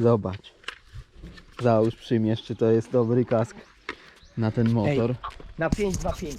Zobacz. Załóż, przyjmiesz, czy to jest dobry kask na ten motor. Na 5-2-5.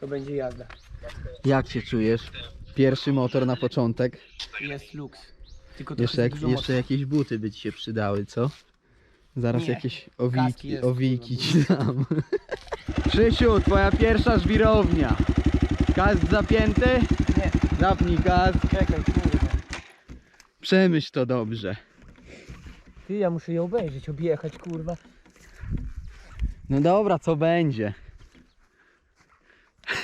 To będzie jazda. Jak się czujesz? Pierwszy motor na początek. Jest luks. Tylko Jeszcze, jak, jeszcze mocy. jakieś buty by ci się przydały, co? Zaraz Nie. jakieś owiki, jest, owiki ci dam. Krzysiu, twoja pierwsza żwirownia. Kask zapięty? Nie, Zapnij kask. czekaj. Przemyśl to dobrze. Ty, ja muszę je obejrzeć, objechać, kurwa. No dobra, co będzie?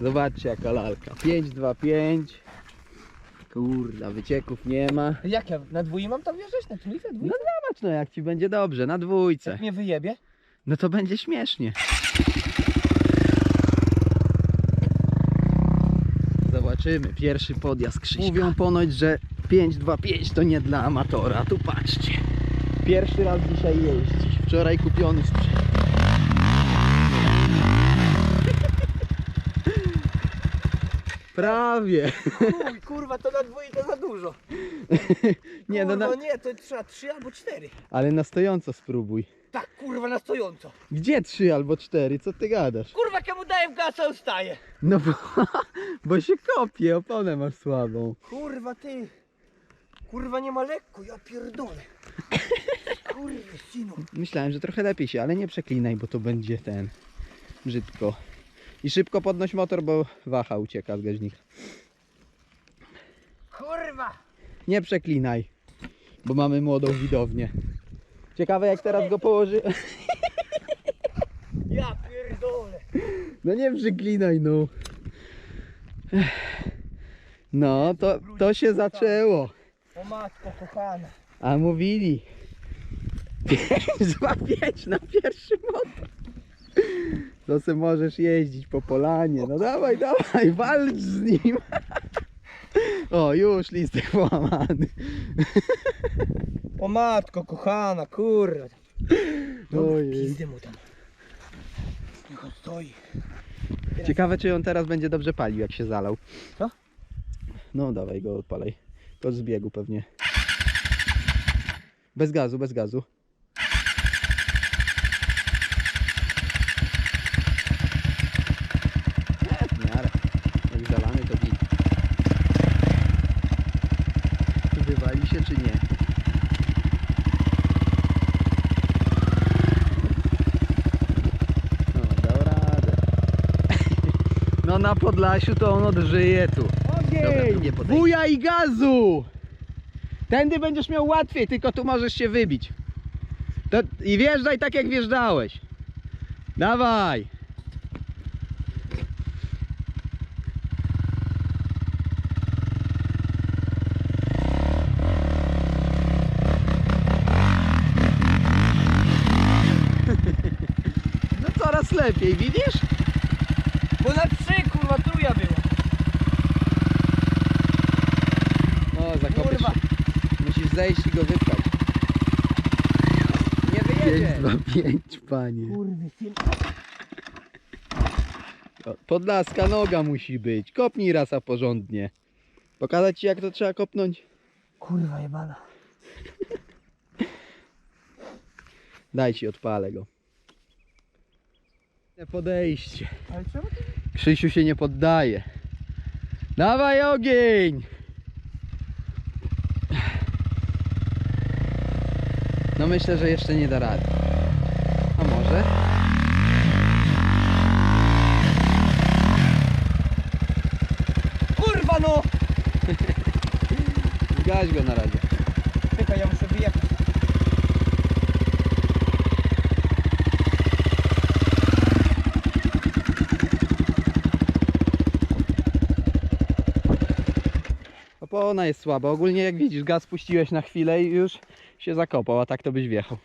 Zobaczcie jaka lalka. 5, 2, 5. Kurda, wycieków nie ma. Jak ja, na dwój mam tam wjeżdżać? Na trójkę? No Dwójkę? zobacz no jak ci będzie dobrze, na dwójce. Jak mnie wyjebie? No to będzie śmiesznie. Zobaczymy, pierwszy podjazd Krzyśka. Mówią ponoć, że 525 to nie dla amatora, tu patrzcie. Pierwszy raz dzisiaj jeździć, wczoraj kupiony sprzęt. Prawie. Uj, kurwa, to na dwójkę za dużo. Nie, no kurwa, na, nie, to trzeba trzy albo cztery. ale na stojąco spróbuj. Tak, kurwa, na stojąco. Gdzie trzy albo cztery? Co ty gadasz? Kurwa, komu daję gasa, ustaje. No bo, bo się kopie, oponę masz słabą. Kurwa, ty. Kurwa, nie ma lekko, ja pierdolę. Kurwa, synu. Myślałem, że trochę lepiej się, ale nie przeklinaj, bo to będzie ten brzydko. I szybko podnoś motor, bo waha ucieka z gaźnika. Kurwa. Nie przeklinaj, bo mamy młodą widownię. Ciekawe jak teraz go położy. Ja pierdolę. No nie przeklinaj, no. No, to, to się zaczęło. O matko, kochana. A mówili. 5, 2, 5 na pierwszy motor. To se możesz jeździć po polanie. No dawaj, dawaj, walcz z nim. O, już listek połamany. O matko, kochana, kurwa. Ojej. Pizdy mu tam. Niech on stoi. Ciekawe, czy on teraz będzie dobrze palił, jak się zalał. Co? No, dawaj go, odpalaj. To z biegu pewnie. Bez gazu, bez gazu. Nie, w miarę. Jak zalany, to git. Wywali się, czy nie? No, dał radę. No na Podlasiu to on odżyje tu. Dobra, drugie podejście. Buja i gazu! Tędy będziesz miał łatwiej, tylko tu możesz się wybić. To, I wjeżdżaj tak jak wjeżdżałeś. Dawaj! No coraz lepiej, widzisz? Bo na kurwa, truja była. No, zakopiesz Kurwa. Musisz zejść i go wypchać. Nie 5, wyjedzie. 2, 5, panie. Kurwy, syn. O, Podlaska noga musi być. Kopnij rasa porządnie. Pokazać ci jak to trzeba kopnąć? Kurwa jebana. Daj ci odpalę go. Podejście. Ale czemu ty... Krzysiu się nie poddaje. Dawaj ogień! No myślę, że jeszcze nie da rady. A może? Kurwa no! Zgaś go na razie. Czekaj, ja muszę wyjechać. Opona jest słaba. Ogólnie jak widzisz, gaz puściłeś na chwilę i już się zakopał, a tak to byś wjechał.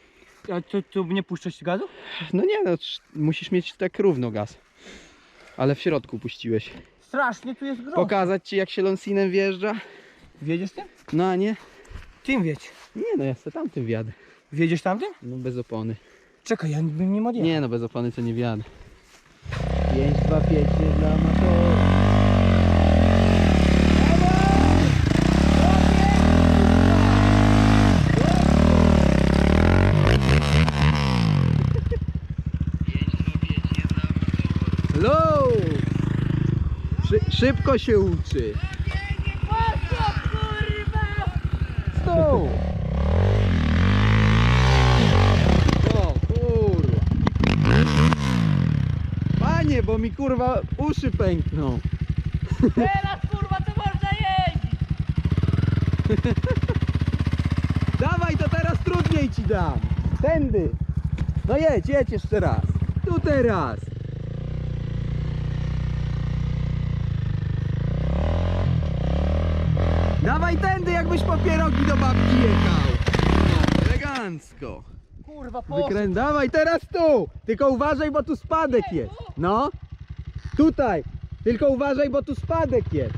A tu, tu nie puszczać gazu? No nie no, musisz mieć tak równo gaz. Ale w środku puściłeś. Strasznie tu jest grząsko. Pokazać ci jak się Lonsinem wjeżdża? Wiedziesz tym? No a nie? Tym wiedź. Nie no, ja se tamtym wjadę. Wiedziesz tamtym? No bez opony. Czekaj, ja bym nie odjechał. Nie no, bez opony to nie wjadę. 5, 2, 5 nie dla amatora. Szybko się uczy. Stół! O kurwa. Panie, bo mi kurwa uszy pękną. Teraz kurwa to można jeździć! Dawaj, to teraz trudniej ci dam. Tędy. No jedź, jedź jeszcze raz. Tu teraz. Dawaj tędy, jakbyś po pierogi do babci jechał. No, elegancko. Kurwa, po Wykrę... Dawaj, teraz tu. Tylko uważaj, bo tu spadek jest. No. Tutaj. Tylko uważaj, bo tu spadek jest.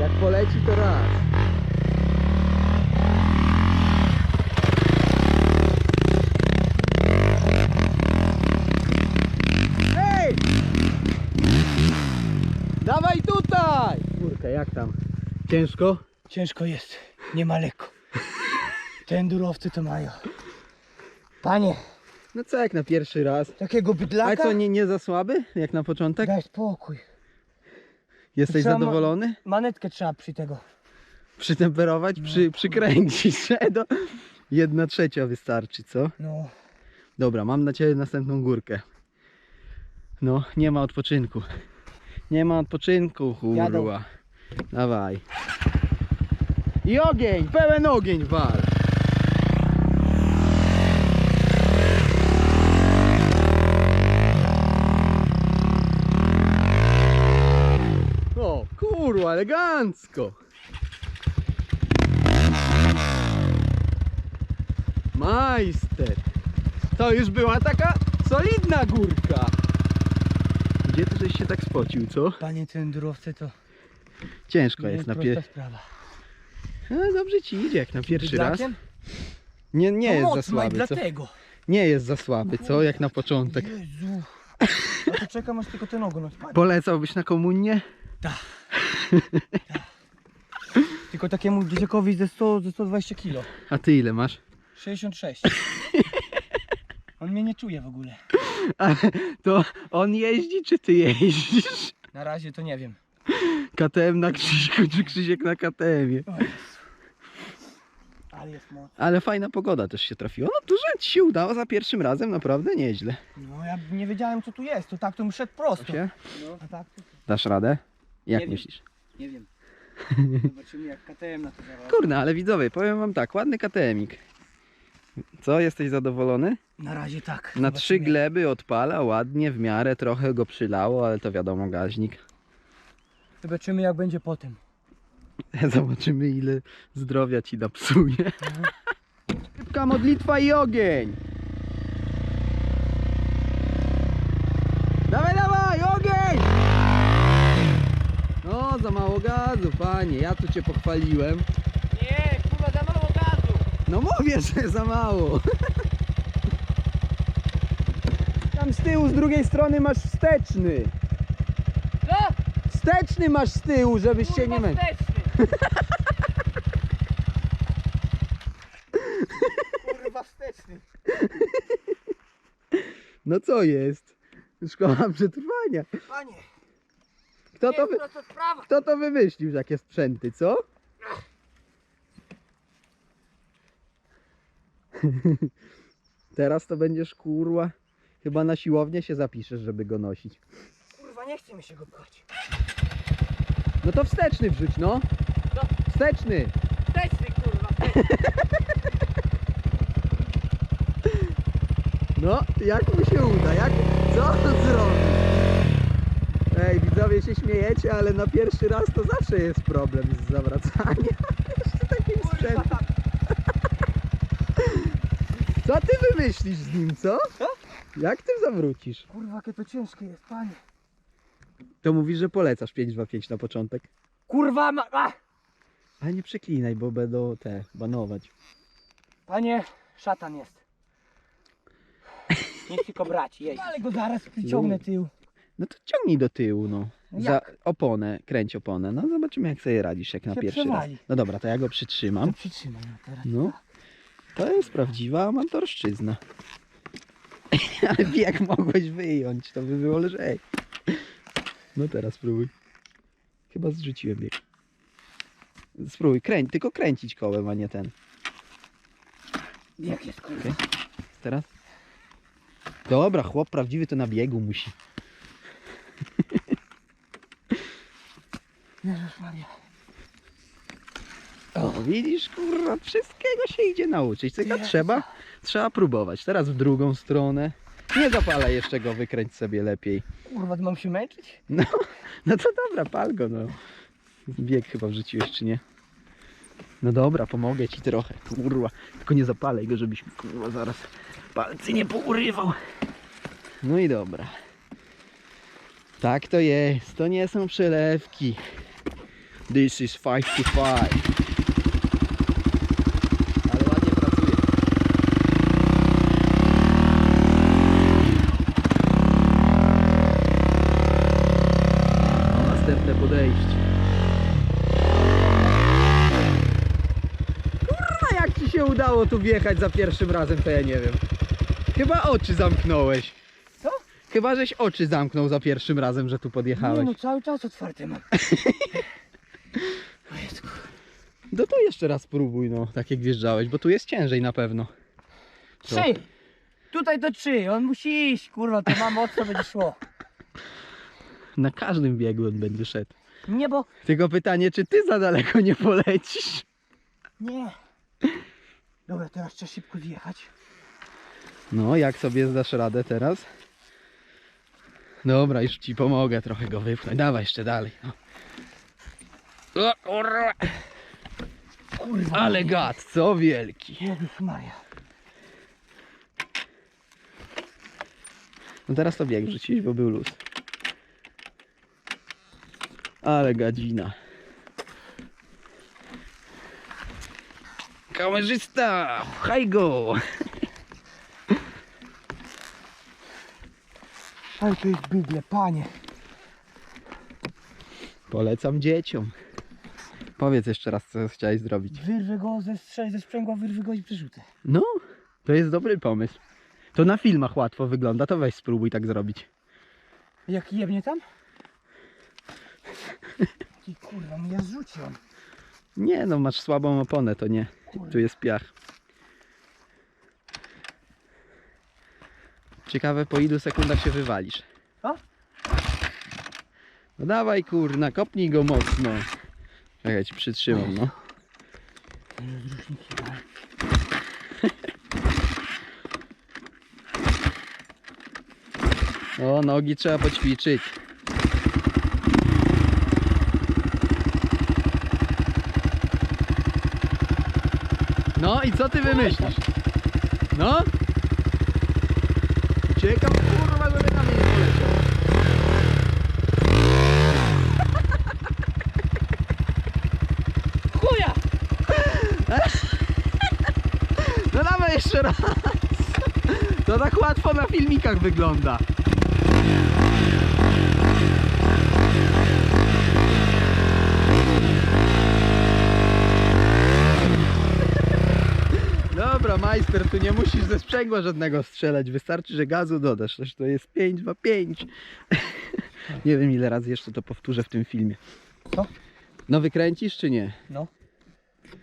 Jak poleci, to raz. Jak tam? Ciężko? Ciężko jest, nie ma lekko. Te endurowcy to mają. Panie, No co jak na pierwszy raz? takiego A bydlaka? co, nie, nie za słaby? Jak na początek? Daj spokój. Jesteś Trzeba ma- zadowolony? Manetkę trzeba przy tego. Przytemperować? Przy, przykręcić, do... Jedna trzecia wystarczy, co? No, Dobra, mam na Ciebie następną górkę. No, nie ma odpoczynku. Nie ma odpoczynku, Jadą. kurwa. Dawaj. I ogień, pełen ogień wal. O, kurwa, elegancko. Majster. To już była taka solidna górka. Gdzie ty żeś się tak spocił, co? panie, te endurowce to Ciężko nie jest na pierwszy. No dobrze ci idzie jak na pierwszy raz. Bydlakiem? Nie, nie no jest za mocno i słaby, co? dlatego. Nie jest za słaby, co? Jak na początek. Jezu. Ja to czekam aż tylko ten ogon odpadnie. Polecałbyś na komunię? Tylko takiemu dzieciakowi ze, 100, ze 120 kg. A ty ile masz? 66. On mnie nie czuje w ogóle. Ale to on jeździ, czy ty jeździsz? Na razie to nie wiem. KTM na Krzyśku, czy Krzysiek na KTM-ie? Ale jest moc. Ale fajna pogoda też się trafiła. No dużo ci się udało za pierwszym razem, naprawdę nieźle. No ja nie wiedziałem co tu jest, to tak to bym szedł prosto. Się? No. A tak to Dasz radę? Jak Nie wiem. myślisz? nie wiem. Zobaczymy jak KTM na to zareaguje. Kurde, ale widzowie, powiem wam tak, ładny KTM-ik. Co, jesteś zadowolony? Na razie tak. Na trzy Zobaczymy. gleby odpala, ładnie, w miarę, trochę go przylało, ale to wiadomo, gaźnik. Zobaczymy jak będzie potem. Zobaczymy ile zdrowia ci napsuje. Szybka modlitwa i ogień! Dawaj, dawaj, ogień! No, za mało gazu, panie, ja tu cię pochwaliłem. Nie, kurwa za mało gazu! No mówię, że za mało. Tam z tyłu, z drugiej strony masz wsteczny. Wsteczny masz z tyłu, żebyś się nie męczył. wsteczny! Kurwa wsteczny. No co jest? Szkoła przetrwania. Panie, Kto to, jest wy... prosta sprawa! Kto to wymyślił, takie sprzęty, co? Teraz to będziesz kurwa. Chyba na siłownię się zapiszesz, żeby go nosić. kurwa nie chce mi się go pchać. No to wsteczny wrzuć, no. Co? Wsteczny. Wsteczny kurwa! wsteczny. No, jak mu się uda? Jak... Co on zrobi? Ej, widzowie się śmiejecie, ale na pierwszy raz to zawsze jest problem z zawracaniem. Jeszcze takim sprzętem. Co ty wymyślisz z nim, co? Co? Jak ty zawrócisz? Kurwa jakie to ciężkie jest, panie. To mówisz, że polecasz 525 na początek. Kurwa ma... A! Ale nie przeklinaj, bo będą te banować. Panie, szatan jest. Nie chcę tylko brać, jeździć. Ale go zaraz przyciągnę tył. No to ciągnij do tyłu, no. No Za jak? oponę, kręć oponę. No zobaczymy jak sobie radzisz, jak na Się pierwszy przewali. raz. No dobra, to ja go przytrzymam. To przytrzymaj no teraz. No. To jest prawdziwa amatorszczyzna. Ale jak mogłeś wyjąć, to by było lżej. No teraz spróbuj. Chyba zrzuciłem bieg. Spróbuj, kręć, tylko kręcić kołem, a nie ten. Jak jest kurwa? Okej. Teraz? Dobra, chłop prawdziwy to na biegu musi. Jezus Maria. O, widzisz, kurwa, wszystkiego się idzie nauczyć. Tylko trzeba, trzeba próbować. Teraz w drugą stronę. Nie zapalaj jeszcze go, wykręć sobie lepiej. Kurwa, to mam się męczyć? No, no to dobra, pal go, no. Bieg chyba wrzuciłeś, czy nie? No dobra, pomogę ci trochę, kurwa. Tylko nie zapalaj go, żebyś mi, kurwa, zaraz palcy nie pourywał. No i dobra. Tak to jest, to nie są przelewki. This is 5 to 5. Ale ładnie pracuje. O, podejście. Kurwa, jak ci się udało tu wjechać za pierwszym razem, to ja nie wiem. Chyba oczy zamknąłeś. Co? Chyba, żeś oczy zamknął za pierwszym razem, że tu podjechałeś. Nie no, cały czas otwarte mam. No to jeszcze raz spróbuj, no, tak jak wjeżdżałeś, bo tu jest ciężej na pewno. Co? Trzy! Tutaj to trzy, on musi iść, kurwa, to ma moc, to będzie szło. Na każdym biegu on będzie szedł. Nie, bo... Tylko pytanie, czy ty za daleko nie polecisz? Nie. Dobra, teraz trzeba szybko zjechać. No, jak sobie zdasz radę teraz? Dobra, już ci pomogę trochę go wypchnąć. Dawaj jeszcze dalej. No. O, kurwa. Kurwa. Ale gad, co wielki. Jezus Maria. No teraz to bieg wrzucić, bo był luz. Ale gadzina. Kamerzysta, haj go! Ale to jest bydle, panie. Polecam dzieciom. Powiedz jeszcze raz, co chciałeś zrobić. Wyrwę go ze, strze- ze sprzęgła, wyrwę go i przerzucę. No, to jest dobry pomysł. To na filmach łatwo wygląda, to weź spróbuj tak zrobić. Jak jebnie tam? Kurwa, mnie ja zrzuciłem. Nie no, masz słabą oponę, to nie. Tu jest piach. Ciekawe po ilu sekundach się wywalisz. Co? No dawaj kurna, kopnij go mocno. Czekaj, ci przytrzymam, no. O, nogi trzeba poćwiczyć. No i co ty wymyślisz? No? Uciekam kurwa, żeby na mnie nie poleciał. Chuja! No dawaj jeszcze raz. To tak łatwo na filmikach wygląda. Dobra, majster, tu nie musisz ze sprzęgła żadnego strzelać. Wystarczy, że gazu dodasz. Też to jest 5, 2, 5. Nie wiem ile razy jeszcze to powtórzę w tym filmie. Co? No wykręcisz czy nie? No.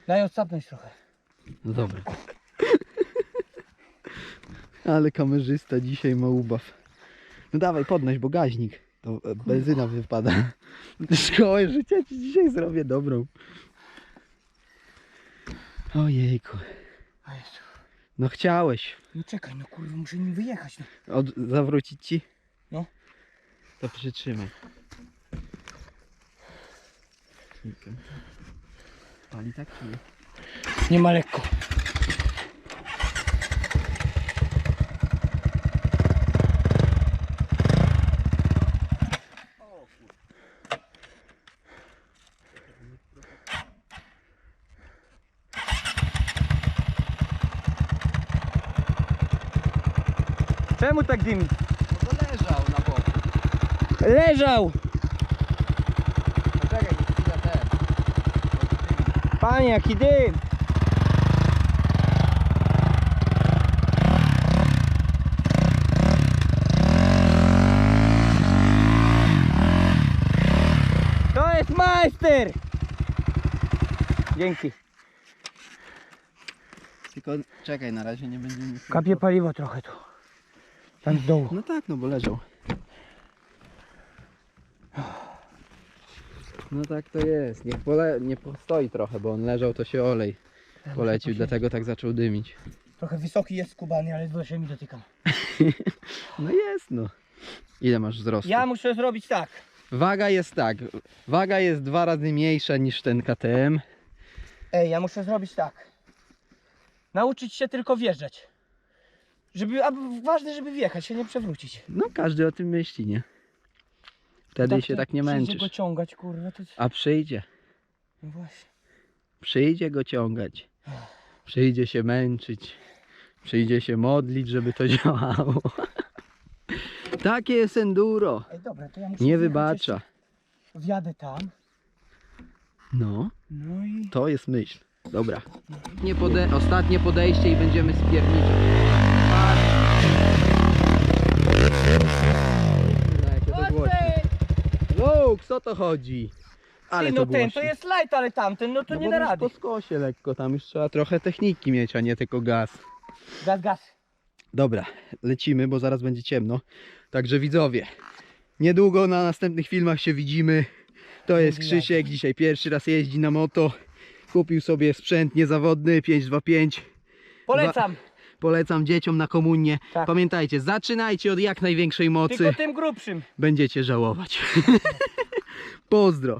Daj odsapnąć trochę. No dobra. Ale kamerzysta dzisiaj ma ubaw. No dawaj, podnoś, bo gaźnik. To e, benzyna wypada. Szkołę życia ci dzisiaj zrobię dobrą. Ojejku. A Jezu. No chciałeś. No czekaj, no kurwa, muszę nim wyjechać. No. Od, zawrócić ci? No. To przytrzymaj. Pali tak czy nie? Nie ma lekko. Czemu tak dymi? No to leżał na boku. Leżał! Poczekaj, chwila też. Panie, jaki dym! jest majster! Dzięki. Tylko czekaj, na razie nie będziemy... Kapie paliwo trochę tu. Tam z dołu. No tak, no bo leżał. No tak to jest. Niech pole... nie postoi trochę, bo on leżał, to się olej polecił, dlatego tak zaczął dymić. Trochę wysoki jest skubany, ale z ziemi dotykam. No jest no. Ile masz wzrostu? Ja muszę zrobić tak. Waga jest tak. Waga jest dwa razy mniejsza niż ten KTM. Ej, ja muszę zrobić tak. Nauczyć się tylko wjeżdżać. Żeby, a ważne, żeby wjechać, się nie przewrócić. No każdy o tym myśli, nie? Wtedy się to tak nie męczysz. go ciągać, kurwa, to... A przyjdzie. No właśnie. Przyjdzie go ciągać. Przyjdzie się męczyć. Przyjdzie się modlić, żeby to działało. Takie jest enduro. Ej, dobra, to ja muszę Nie wjechać wybacza. jeszcze. Wjadę tam. No, No i... to jest myśl. Dobra. Nie pode ostatnie podejście i będziemy spierniczać. Jakie to głośne. Lux, o to chodzi? Ale Ty, to no ten to jest light, ale tamten, no to No nie bo da masz rady. po skosie lekko, tam już trzeba trochę techniki mieć, a nie tylko gaz. Gaz, gaz. Dobra, lecimy, bo zaraz będzie ciemno. Także widzowie, niedługo na następnych filmach się widzimy. To jest Krzysiek, dzisiaj pierwszy raz jeździ na moto. Kupił sobie sprzęt niezawodny 525. Polecam. Polecam dzieciom na komunię. Tak. Pamiętajcie, zaczynajcie od jak największej mocy. Tylko tym grubszym. Będziecie żałować. Pozdro.